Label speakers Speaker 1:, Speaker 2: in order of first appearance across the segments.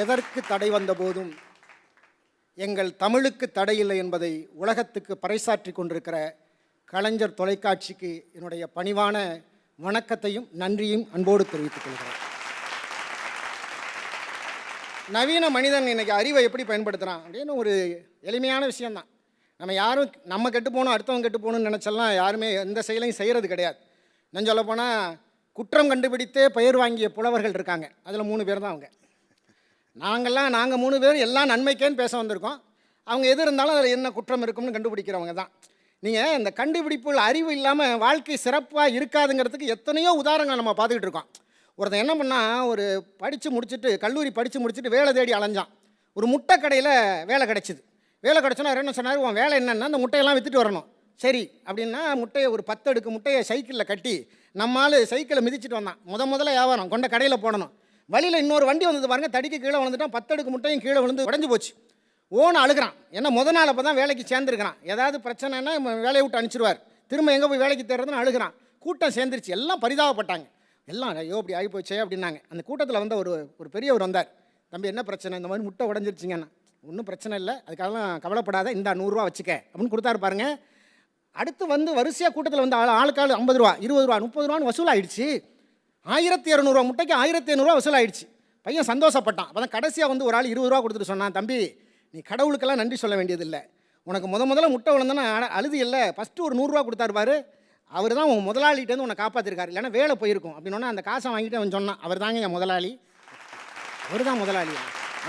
Speaker 1: எதற்கு தடை வந்த போதும் எங்கள் தமிழுக்கு தடையில்லை என்பதை உலகத்துக்கு பறைசாற்றி கொண்டிருக்கிற கலைஞர் தொலைக்காட்சிக்கு என்னுடைய பணிவான வணக்கத்தையும் நன்றியும் அன்போடு தெரிவித்துக் கொள்கிறேன். நவீன மனிதன் இன்னைக்கு அறிவை எப்படி பயன்படுத்துகிறான் அப்படின்னு ஒரு எளிமையான விஷயம்தான். நம்ம யாரும் நம்ம கெட்டு போகணும் அடுத்தவங்க கெட்டு போகணும்னு நினச்செல்லாம் யாருமே எந்த செயலையும் செய்கிறது கிடையாது. நான் சொல்ல போனால் குற்றம் கண்டுபிடித்தே பெயர் வாங்கிய புலவர்கள் இருக்காங்க. அதில் மூணு பேர் தான் அவங்க. நாங்கள்லாம் நாங்கள் மூணு பேரும் எல்லாம் நன்மைக்கேன்னு பேச வந்திருக்கோம். அவங்க எது இருந்தாலும் அதில் என்ன குற்றம் இருக்கும்னு கண்டுபிடிக்கிறவங்க தான். நீங்கள் இந்த கண்டுபிடிப்புகள் அறிவு இல்லாமல் வாழ்க்கை சிறப்பாக இருக்காதுங்கிறதுக்கு எத்தனையோ உதாரணங்கள் நம்ம பார்த்துக்கிட்டு இருக்கோம். ஒருத்தன் என்ன பண்ணால் ஒரு படித்து முடிச்சுட்டு கல்லூரி படித்து முடிச்சுட்டு வேலை தேடி அலைஞ்சான். ஒரு முட்டை கடையில் வேலை கிடச்சிது. வேலை கிடச்சோன்னா என்ன சொன்னார்? உன் வேலை என்னென்னா அந்த முட்டையெல்லாம் விற்றுட்டு வரணும். சரி அப்படின்னா முட்டையை ஒரு பத்து அடுக்கு முட்டையை சைக்கிளில் கட்டி நம்மால் சைக்கிளை மிதிச்சிட்டு வந்தான். முத முதல்ல வியாபாரம் கொண்ட கடையில் போடணும். வழியில் இன்னொரு வண்டி வந்தது பாருங்க தடிக்கு கீழே விழுந்துட்டான் பத்து அடுக்கு முட்டையும் கீழே விழுந்து உடஞ்சி போச்சு. ஓன் அழுகிறான். ஏன்னா முத நாள் அப்போ தான் வேலைக்கு சேர்ந்துருக்கிறான். ஏதாவது பிரச்சனைனா வேலையை விட்டு அனுப்பிச்சிடுவார் திரும்ப எங்கே போய் வேலைக்கு தேர்றதுன்னு அழுகிறான். கூட்டம் சேர்ந்துருச்சு. எல்லாம் பரிதாபப்பட்டாங்க. எல்லாம் ஐயோ அப்படி ஆகி போச்சே அப்படின்னாங்க. அந்த கூட்டத்தில் வந்த ஒரு ஒரு பெரியவர் வந்தார். தம்பி என்ன பிரச்சனை? இந்த மாதிரி முட்டை உடஞ்சிருச்சிங்கன்னா ஒன்றும் பிரச்சனை இல்லை. அதுக்காகலாம் கவலைப்படாத. இந்த நூறுரூவா வச்சுக்க. அப்படின்னு கொடுத்தாரு பாருங்க. அடுத்து வந்து வரிசையாக கூட்டத்தில் வந்து ஆள் ஆளுக்கு ஆள் ஐம்பது ரூபா இருபது ரூபா முப்பது ரூபான்னு வசூலாயிடுச்சு. ஆயிரத்தி இரநூறுவா முட்டைக்கு ஆயிரத்தி ஐநூறுரூவா வசூலாயிடுச்சு. பையன் சந்தோஷப்பட்டான். அப்போ தான் கடைசியாக வந்து ஒரு ஆள் இருபது ரூபா கொடுத்துட்டு சொன்னான் தம்பி நீ கடவுளுக்கெல்லாம் நன்றி சொல்ல வேண்டியதில்லை. உனக்கு முத முதல்ல முட்டை விழுந்தோன்னா அழுது இல்லை. ஃபஸ்ட்டு ஒரு நூறுரூவா கொடுத்தாருவாரு அவர் தான் உன் முதலாளிகிட்டேருந்து உன்னை காப்பாற்றிருக்காரு இல்லைன்னா வேலை போயிருக்கும். அப்படின்னா அந்த காசை வாங்கிட்டு அவன் சொன்னான் அவர் தாங்க என் முதலாளி. அவர் தான் முதலாளி.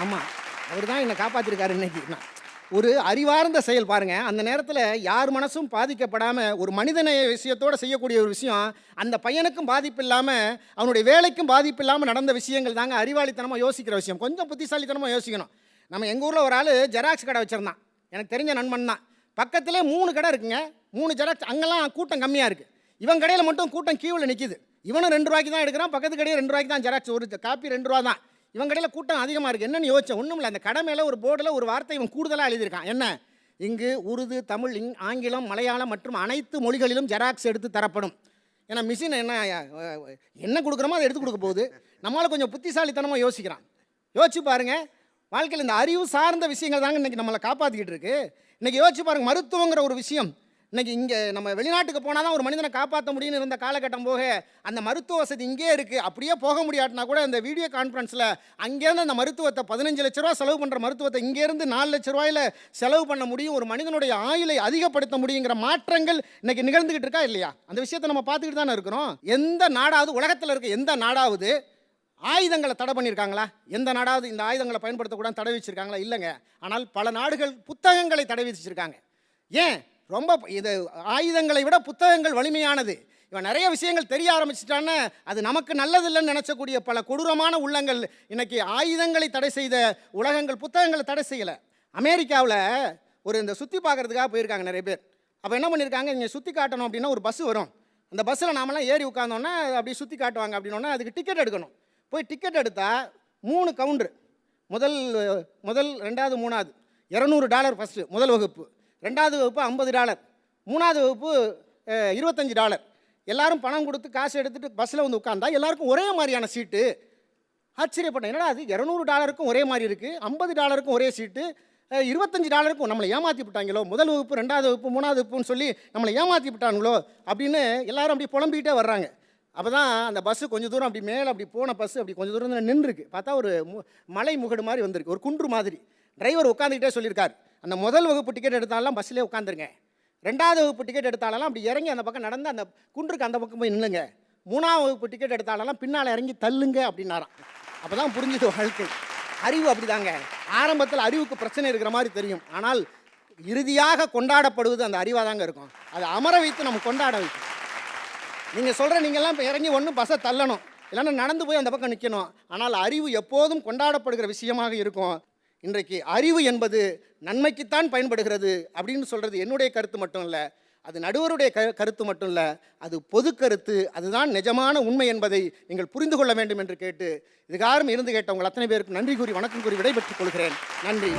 Speaker 1: ஆமாம் அவர் தான் என்னை காப்பாற்றிருக்காரு இன்னைக்கு. நான் ஒரு அறிவார்ந்த செயல் பாருங்கள் அந்த நேரத்தில் யார் மனசும் பாதிக்கப்படாமல் ஒரு மனிதநேய விஷயத்தோடு செய்யக்கூடிய ஒரு விஷயம் அந்த பையனுக்கும் பாதிப்பு இல்லாமல் அவனுடைய வேலைக்கும் பாதிப்பு இல்லாமல் நடந்த விஷயங்கள் தாங்க அறிவாளித்தனமாக யோசிக்கிற விஷயம். கொஞ்சம் புத்திசாலித்தனமாக யோசிக்கணும். நம்ம எங்கள் ஊரில் ஒரு ஆள் ஜெராக்ஸ் கடை வச்சுருந்தான். எனக்கு தெரிஞ்ச நண்பன் தான். பக்கத்தில் மூணு கடை இருக்குங்க. மூணு ஜெராக்ஸ் அங்கெல்லாம் கூட்டம் கம்மியாக இருக்குது இவன் கடையில் மட்டும் கூட்டம் கீவில் நிற்கிது இவனும் ரெண்டு ரூபாய்க்கு தான் எடுக்கிறான். பக்கத்து கடையில் ரெண்டு ரூபாய்க்கு தான் ஜெராக்ஸ். ஒரு காப்பி ரெண்டு ரூபா தான். இவன் கடையில் கூட்டம் அதிகமாக இருக்குது என்னென்னு யோசிச்சேன். ஒன்றும் இல்லை. அந்த கடை மேலே ஒரு போர்டில் ஒரு வார்த்தை இவன் கூடுதலாக எழுதியிருக்கான். என்ன? இங்கு உருது தமிழ் இங் ஆங்கிலம் மலையாளம் மற்றும் அனைத்து மொழிகளிலும் ஜெராக்ஸ் எடுத்து தரப்படும். ஏன்னா மிஷின் என்ன என்ன கொடுக்குறோமோ அதை எடுத்து கொடுக்க போகுது. நம்மளால் கொஞ்சம் புத்திசாலித்தனமாக யோசிக்கிறான். யோசிச்சு பாருங்கள் வாழ்க்கையில் இந்த அறிவு சார்ந்த விஷயங்கள் தாங்க இன்றைக்கி நம்மளை காப்பாற்றிக்கிட்டு இருக்குது இன்றைக்கி யோசிச்சு பாருங்கள் மருத்துவங்கிற ஒரு விஷயம் இன்னைக்கு இங்கே நம்ம வெளிநாட்டுக்கு போனால் தான் ஒரு மனிதனை காப்பாற்ற முடியும்னு இருந்த காலகட்டம் போக அந்த மருத்துவ வசதி இங்கே இருக்குது அப்படியே போக முடியாட்டினா கூட இந்த வீடியோ கான்ஃபரன்ஸில் அங்கேருந்து அந்த மருத்துவத்தை பதினஞ்சு லட்ச ரூபா செலவு பண்ணுற மருத்துவத்தை இங்கேருந்து நாலு லட்ச ரூபாயில் செலவு பண்ண முடியும். ஒரு மனிதனுடைய ஆயுளை அதிகப்படுத்த முடியுங்கிற மாற்றங்கள் இன்னைக்கு நிகழ்ந்துகிட்டு இருக்கா இல்லையா? அந்த விஷயத்தை நம்ம பார்த்துக்கிட்டு தானே இருக்கிறோம். எந்த நாடாவது உலகத்தில் இருக்க எந்த நாடாவது ஆயுதங்களை தடை பண்ணியிருக்காங்களா? எந்த நாடாவது இந்த ஆயுதங்களை பயன்படுத்தக்கூடாது தடை வச்சிருக்காங்களா? இல்லைங்க. ஆனால் பல நாடுகள் புத்தகங்களை தடை விதிச்சிருக்காங்க. ஏன்? ரொம்ப இது ஆயுதங்களை விட புத்தகங்கள் வலிமையானது. இவன் நிறைய விஷயங்கள் தெரிய ஆரம்பிச்சிட்டான்னு அது நமக்கு நல்லதில்லைன்னு நினச்சக்கூடிய பல கொடூரமான உள்ளங்கள் இன்றைக்கி ஆயுதங்களை தடை செய்த உலகங்கள் புத்தகங்களை தடை செய்யலை. அமெரிக்காவில் ஒரு இந்த சுற்றி பார்க்கறதுக்காக போயிருக்காங்க நிறைய பேர். அப்போ என்ன பண்ணியிருக்காங்க இங்கே சுற்றி காட்டணும் அப்படின்னா ஒரு பஸ் வரும். அந்த பஸ்ஸில் நாமெல்லாம் ஏறி உட்காந்தோன்னா அப்படியே சுற்றி காட்டுவாங்க அப்படின்னோன்னா அதுக்கு டிக்கெட் எடுக்கணும். போய் டிக்கெட் எடுத்தால் மூணு கவுண்டரு. முதல் முதல் ரெண்டாவது மூணாவது. இரநூறு டாலர் ஃபஸ்ட்டு முதல் வகுப்பு. ரெண்டாவது வகுப்பு ஐம்பது டாலர். மூணாவது வகுப்பு இருபத்தஞ்சி டாலர். எல்லாரும் பணம் கொடுத்து காசு எடுத்துகிட்டு பஸ்ஸில் வந்து உட்காந்தா எல்லாருக்கும் ஒரே மாதிரியான சீட்டு. ஆச்சரியப்பட்டேன். என்னடா அது இரநூறு டாலருக்கும் ஒரே மாதிரி இருக்குது ஐம்பது டாலருக்கும் ஒரே சீட்டு. இருபத்தஞ்சி டாலருக்கும் நம்மளை ஏமாற்றி விட்டாங்களோ? முதல் வகுப்பு ரெண்டாவது வகுப்பு மூணாவது வகுப்புன்னு சொல்லி நம்மளை ஏமாற்றி விட்டாங்களோ? அப்படின்னு எல்லாரும் அப்படி புலம்பிக்கிட்டே வர்றாங்க. அப்போ தான் அந்த பஸ்ஸு கொஞ்சம் தூரம் அப்படி மேலே அப்படி போன பஸ்ஸு அப்படி கொஞ்சம் தூரம் நின்றுருக்கு. பார்த்தா ஒரு மலை முகடு மாதிரி வந்திருக்கு. ஒரு குன்று மாதிரி. டிரைவர் உட்காந்துக்கிட்டே சொல்லியிருக்கார். அந்த முதல் வகுப்பு டிக்கெட் எடுத்தாலாம் பஸ்ஸிலே உட்காந்துருங்க ரெண்டாவது வகுப்பு டிக்கெட் எடுத்தாலெல்லாம் அப்படி இறங்கி அந்த பக்கம் நடந்து அந்த குன்றுக்கு அந்த பக்கம் போய் நில்லுங்க. மூணாவது வகுப்பு டிக்கெட் எடுத்தாலெல்லாம் பின்னால் இறங்கி தள்ளுங்க அப்படின்னாராம். அப்போ தான் புரிஞ்சுது வாழ்க்கை. அறிவு அப்படிதாங்க. ஆரம்பத்தில் அறிவுக்கு பிரச்சனை இருக்கிற மாதிரி தெரியும். ஆனால் இறுதியாக கொண்டாடப்படுவது அந்த அறிவாக தாங்க இருக்கும். அதை அமர வைத்து நம்ம கொண்டாட வைக்கும் நீங்கள் சொல்கிற நீங்கள்லாம் இப்போ இறங்கி ஒன்று பஸ்ஸை தள்ளணும். இல்லைன்னா நடந்து போய் அந்த பக்கம் நிற்கணும் ஆனால் அறிவு எப்போதும் கொண்டாடப்படுகிற விஷயமாக இருக்கும். இன்றைக்கு அறிவு என்பது நன்மைக்குத்தான் பயன்படுகிறது அப்படின்னு சொல்கிறது என்னுடைய கருத்து மட்டும் இல்லை அது நடுவருடைய க கருத்து மட்டும் இல்லை அது பொது கருத்து அதுதான் நிஜமான உண்மை என்பதை நீங்கள் புரிந்து கொள்ள வேண்டும் என்று கேட்டு இதுகாரம் இருந்து கேட்டவங்க அத்தனை பேருக்கு நன்றி கூறி வணக்கம் கூறி விடைபெற்றுக் கொள்கிறேன். நன்றி.